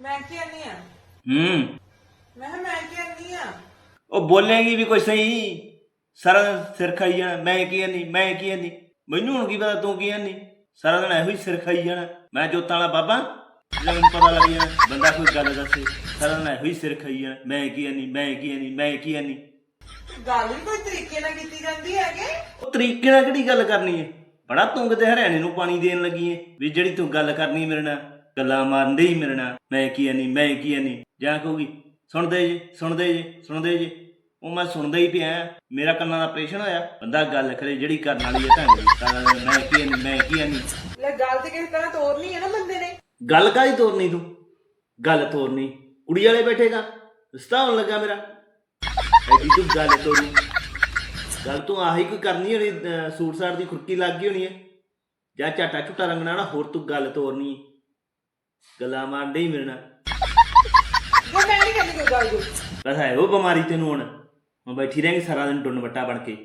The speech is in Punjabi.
ਮੈਂ ਕੀ ਆਨੀ ਆ? ਹੂੰ। ਮੈਂ ਕਿਹਾ ਮੈਂ ਕੀ ਆਨੀ ਆ? ਉਹ ਬੋਲੇਗੀ ਵੀ ਕੋਈ ਸਹੀ। ਸਾਰਾ ਦਿਨ ਸਿਰ ਖਾਈ ਜਾਣਾ। ਮੈਂ ਕੀ ਨਹੀਂ ਮੈਂ ਕੀ ਨਹੀਂ ਮੈਨੂੰ ਹੁਣ ਕੀ ਪਤਾ ਤੂੰ ਕੀ ਨਹੀਂ ਸਾਰਾ ਦਿਨ ਇਹੋ ਹੀ ਸਿਰ ਖਾਈ ਜਾਣਾ। ਮੈਂ ਜੋਤਾਂ ਵਾਲਾ ਬਾਬਾ। ਮੈਨੂੰ ਪਤਾ ਲੱਗ ਜਾਣਾ। ਬੰਦਾ ਕੋਈ ਗੱਲ ਦੱਸੇ। ਸਾਰਾ ਦਿਨ ਇਹੋ ਹੀ ਸਿਰ ਖਾਈ ਜਾਣਾ। ਮੈਂ ਕੀ ਨਹੀਂ ਮੈਂ ਕੀ ਨਹੀਂ ਮੈਂ ਕੀ ਨਹੀਂ ਗੱਲ ਵੀ ਕੋਈ ਤਰੀਕੇ ਨਾਲ ਕੀਤੀ ਜਾਂਦੀ ਹੈਗੇ? ਉਹ ਤਰੀਕੇ ਨਾਲ ਕਿਹੜੀ ਗੱਲ ਕਰਨੀ ਹੈ? ਬੜਾ ਤੂੰ ਕਿਤੇ ਹਰਿਆਣੇ ਨੂੰ ਪਾਣੀ ਦੇਣ ਲੱਗੀ ਹੈ। ਵੀ ਜਿਹੜੀ ਤੂੰ ਗੱਲ ਕਰਨੀ ਮੇਰੇ ਨਾਲ। ਗੱਲਾਂ ਮਾਰਦੇ ਹੀ ਮੇਰੇ ਨਾਲ ਮੈਂ ਕੀ ਨਹੀਂ ਮੈਂ ਕੀ ਨਹੀਂ ਜਾਂ ਕਹੂਗੀ ਸੁਣਦੇ ਜੀ ਸੁਣਦੇ ਜੀ ਸੁਣਦੇ ਜੀ। ਉਹ ਮੈਂ ਸੁਣਦਾ ਹੀ ਪਿਆ ਮੇਰਾ ਕੰਨਾਂ ਦਾ ਆਪਰੇਸ਼ਨ ਹੋਇਆ। ਬੰਦਾ ਗੱਲ ਕਰੇ ਜਿਹੜੀ ਕਰਨ ਵਾਲੀ ਹੈ ਦੀ ਦਿਨ ਮੈਂ ਕੀ ਨਹੀਂ ਮੈਂ ਕੀ ਨਹੀਂ ਲੈ ਗੱਲ ਤੇ ਕਿਸੇ ਤਰ੍ਹਾਂ ਤੋਰਨੀ ਹੈ ਨਾ ਬੰਦੇ ਨੇ। ਗੱਲ ਕਾਹਦੀ ਤੋਰਨੀ ਤੂੰ? ਗੱਲ ਤੋਰਨੀ। ਕੁੜੀ ਵਾਲੇ ਬੈਠੇਗਾ। ਰਿਸ਼ਤਾ ਹੋਣ ਲੱਗਾ ਮੇਰਾ। ਐਡੀ ਤੂੰ ਗੱਲ ਤੋਰੀ। ਗੱਲ ਤੂੰ ਆਹੀ ਕੋਈ ਕਰਨੀ ਹੋਣੀ ਸੂਟ ਸਾਟ ਦੀ ਖੁਰਕੀ ਲੱਗ ਗਈ ਹੋਣੀ ਹੈ। ਜਾਂ ਝਾਟਾ ਝੁੱਟਾ ਰੰਗਣਾ ਨਾ ਹੋਰ ਤੂੰ ਗੱਲ ਤੋਰਨੀ ਹੈ। ਗੱਲਾਂ ਮਾਰਦੇ ਹੀ ਮਿਲਣਾ ਉਹ ਮੈਂ ਨਹੀਂ ਕਰਨੀ ਕੋਈ ਗੱਲ ਜੀ ਬਸ ਹੈ ਉਹ ਬਿਮਾਰੀ ਤੈਨੂੰ ਹੁਣ। ਮੈਂ ਬੈਠੀ ਰਹੇਂਗੀ ਸਾਰਾ ਦਿਨ ਟੁੰਨ ਵੱਟਾ ਬਣ ਕੇ।